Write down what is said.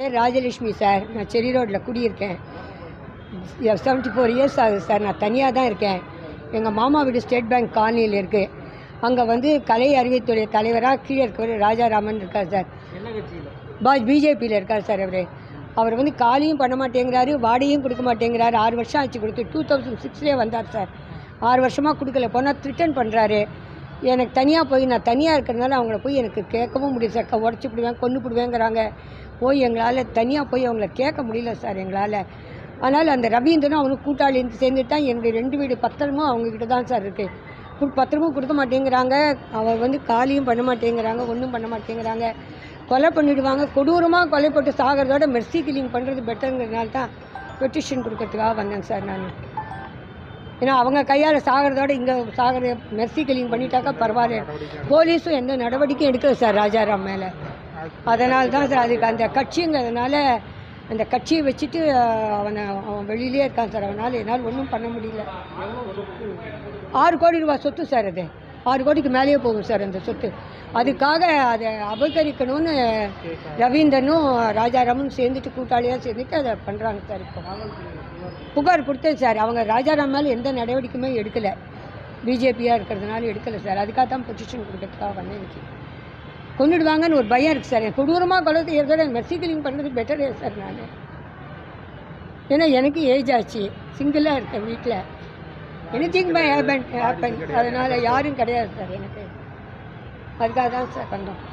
பேர் ராஜலட்சுமி சார். நான் செரி ரோட்டில் குடியிருக்கேன். செவன்ட்டி ஃபோர் இயர்ஸ் ஆகுது சார். நான் தனியாக தான் இருக்கேன். எங்கள் மாமா வீடு ஸ்டேட் பேங்க் காலனியில் இருக்குது அங்கே வந்து கலை அறிவித்துறை தலைவராக கீழே இருக்கவர் ராஜாராமன் இருக்கார் சார். பாஜ் பிஜேபியில் இருக்கார் சார் அவர். அவர் வந்து காலியும் பண்ண மாட்டேங்கிறாரு வாடகையும் கொடுக்க மாட்டேங்கிறாரு. ஆறு வருஷம் ஆச்சு கொடுத்து. டூ தௌசண்ட் சிக்ஸ்லேயே வந்தார் சார். ஆறு வருஷமாக கொடுக்கல. போனால் ரிட்டர்ன் பண்ணுறாரு எனக்கு தனியாக போய் நான் தனியாக இருக்கிறதுனால அவங்கள போய் எனக்கு கேட்கவும் முடியல சார். உடச்சி விடுவேன் கொண்டு விடுவேங்கிறாங்க போய் எங்களால் தனியாக போய் அவங்கள கேட்க முடியல சார் எங்களால். ஆனால் அந்த ரவீந்திரனும் அவனும் கூட்டாளி சேர்ந்துட்டு தான் என்னுடைய ரெண்டு வீடு பத்திரமும் அவங்கக்கிட்ட தான் சார் இருக்குது பத்திரமும் கொடுக்க மாட்டேங்கிறாங்க. அவர் வந்து காலியும் பண்ண மாட்டேங்கிறாங்க ஒன்றும் பண்ண மாட்டேங்கிறாங்க. கொலை பண்ணிவிடுவாங்க கொடூரமாக கொலை போட்டு சாகிறதோட மெர்சி கில்லிங் பண்ணுறது பெட்டருங்கிறதுனால தான் பெட்டிஷன் கொடுக்கறதுக்காக வந்தேன் சார் நான். ஏன்னா அவங்க கையால் சாகிறதோட இங்கே சாகிற மெர்சி கிளீன் பண்ணிட்டாக்கா பரவாயில்ல. போலீஸும் எந்த நடவடிக்கையும் எடுக்கல சார் ராஜாராம் மேலே. அதனால தான் சார் அதுக்கு அந்த கட்சிங்கிறதுனால அந்த கட்சியை வச்சுட்டு அவனை அவன் வெளியிலே இருக்கான் சார். அவனால் என்னால் ஒன்றும் பண்ண முடியல. ஆறு கோடி ரூபாய் சொத்து சார் அது. ஆறு கோடிக்கு மேலேயே போகும் சார் அந்த சொத்து. அதுக்காக அதை அபகரிக்கணும்னு ரவீந்திரனும் ராஜாராமும் சேர்ந்துட்டு கூட்டாளியாக சேர்ந்துட்டு அதை பண்ணுறாங்க சார் இப்போ. புகார் கொடுத்தேன் சார். அவங்க ராஜாராம் மேலே எந்த நடவடிக்கையுமே எடுக்கலை. பிஜேபியாக இருக்கிறதுனால எடுக்கலை சார். அதுக்காக தான் பொசிஷன் கொடுக்கறதுக்காக வந்தேன் இன்னைக்கு. கொண்டுடுவாங்கன்னு ஒரு பயம் இருக்குது சார். என் கொடூரமாக கொலை செய்யறதோட மெர்சி கிளீன் பண்ணுறது பெட்டரே சார் நான். ஏன்னா எனக்கு ஏஜ் ஆச்சு. சிங்கிளாக இருக்கேன் வீட்டில் எனிதிங் மை ஹேப்பன் ஹேப்பன் அதனால் யாரும் கிடையாது சார் எனக்கு. அதுக்காக தான் சார் பண்ணுறோம்